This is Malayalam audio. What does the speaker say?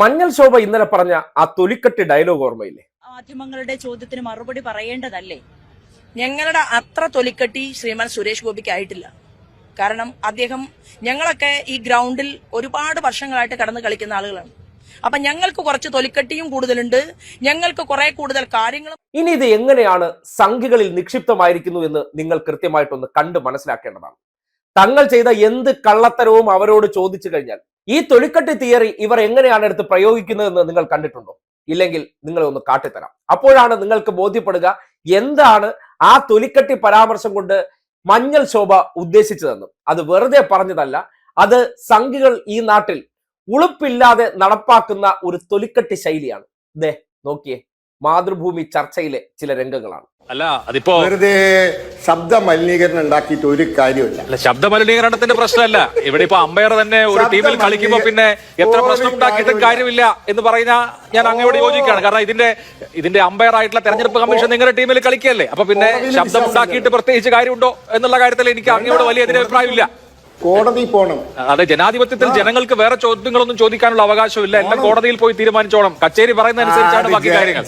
മഞ്ഞൾ ശോഭ ഇന്നലെ പറഞ്ഞ ആ തൊലിക്കെട്ട് ഡയലോഗ് ഓർമ്മയില്ലേ? മാധ്യമങ്ങളുടെ ചോദ്യത്തിന് മറുപടി പറയേണ്ടതല്ലേ? ഞങ്ങളുടെ അത്ര തൊലിക്കെട്ടി ശ്രീമാൻ സുരേഷ് ഗോപിക്ക് ആയിട്ടില്ല. കാരണം അദ്ദേഹം ഞങ്ങളൊക്കെ ഈ ഗ്രൗണ്ടിൽ ഒരുപാട് വർഷങ്ങളായിട്ട് കടന്നു കളിക്കുന്ന ആളുകളാണ്. അപ്പൊ ഞങ്ങൾക്ക് കുറച്ച് തൊലിക്കെട്ടിയും കൂടുതലുണ്ട്. ഞങ്ങൾക്ക് കുറെ കൂടുതൽ കാര്യങ്ങളും ഇനി ഇത് എങ്ങനെയാണ് സംഖ്യകളിൽ നിക്ഷിപ്തമായിരിക്കുന്നു എന്ന് നിങ്ങൾ കൃത്യമായിട്ടൊന്ന് കണ്ട് മനസ്സിലാക്കേണ്ടതാണ്. തങ്ങൾ ചെയ്ത എന്ത് കള്ളത്തരവും അവരോട് ചോദിച്ചു കഴിഞ്ഞാൽ ഈ തൊലിക്കട്ടി തിയറി ഇവർ എങ്ങനെയാണ് എടുത്ത് പ്രയോഗിക്കുന്നതെന്ന് നിങ്ങൾ കണ്ടിട്ടുണ്ടോ? ഇല്ലെങ്കിൽ നിങ്ങളെ ഒന്ന് കാട്ടിത്തരാം. അപ്പോഴാണ് നിങ്ങൾക്ക് ബോധ്യപ്പെടുക എന്താണ് ആ തൊലിക്കട്ടി പരാമർശം കൊണ്ട് മഞ്ഞൾ ശോഭ ഉദ്ദേശിച്ചതെന്നും. അത് വെറുതെ പറഞ്ഞതല്ല അത് സംഘികൾ ഈ നാട്ടിൽ ഉളുപ്പില്ലാതെ നടപ്പാക്കുന്ന ഒരു തൊലിക്കട്ടി ശൈലിയാണ്. ദേ നോക്കിയേ മാതൃഭൂമി ചർച്ചയിലെ ചില രംഗങ്ങളാണ്. അല്ല അതിപ്പോ വെറുതെ ശബ്ദ മലിനീകരണം ഉണ്ടാക്കിയിട്ട് ഒരു കാര്യമില്ല അല്ല ശബ്ദ മലിനീകരണത്തിന്റെ പ്രശ്നമല്ല. ഇവിടെ ഇപ്പൊ അമ്പയർ തന്നെ ഒരു ടീമിൽ കളിക്കുമ്പോ പിന്നെ എത്ര പ്രശ്നം ഉണ്ടാക്കിയിട്ടും കാര്യമില്ല. എന്ന് പറയുന്ന ഞാൻ അങ്ങയോട് യോജിക്കുകയാണ്. കാരണം ഇതിന്റെ ഇതിന്റെ അമ്പയർ ആയിട്ടുള്ള തെരഞ്ഞെടുപ്പ് കമ്മീഷൻ നിങ്ങളുടെ ടീമിൽ കളിക്കല്ലേ അപ്പൊ പിന്നെ ശബ്ദം ഉണ്ടാക്കിയിട്ട് പ്രത്യേകിച്ച് കാര്യമുണ്ടോ എന്നുള്ള കാര്യത്തിൽ എനിക്ക് അങ്ങയോട് വലിയ എതിരഭിപ്രായമില്ല. കോടതി പോണം. അതെ ജനാധിപത്യത്തിൽ ജനങ്ങൾക്ക് വേറെ ചോദ്യങ്ങളൊന്നും ചോദിക്കാനുള്ള അവകാശമില്ല. എല്ലാം കോടതിയിൽ പോയി തീരുമാനിച്ചോണം. കച്ചേരി പറയുന്ന അനുസരിച്ചാണ് ബാക്കി കാര്യങ്ങൾ.